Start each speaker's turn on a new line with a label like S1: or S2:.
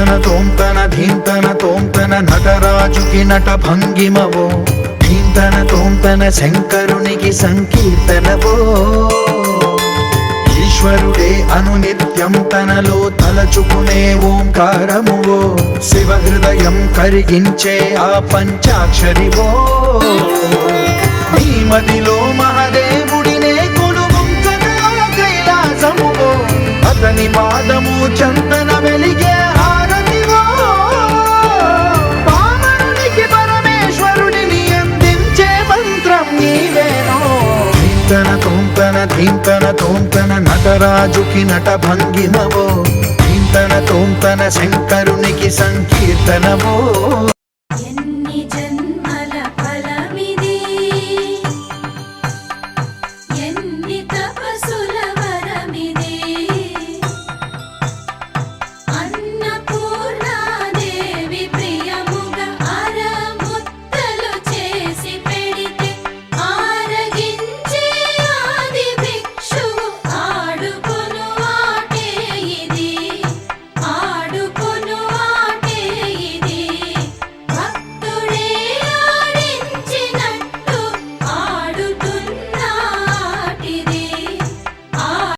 S1: తన తోంపన ధీంతన తోంపన నటరాజుకి నట భంగిమవో. ధీంతన తోంపన శంకరునికి సంకీర్తనవో. ఈశ్వరుడే అనునిత్యం తనలో తలచుకునే ఓంకారమువో. శివ హృదయం కరిగించే ఆ పంచాక్షరివో. ధీంతన తుంతన ధీంతన తోంతన నటరాజుకి నట భంగిమవో. ధీంతన తోంతన శంకరునికి సంకీర్తనవో.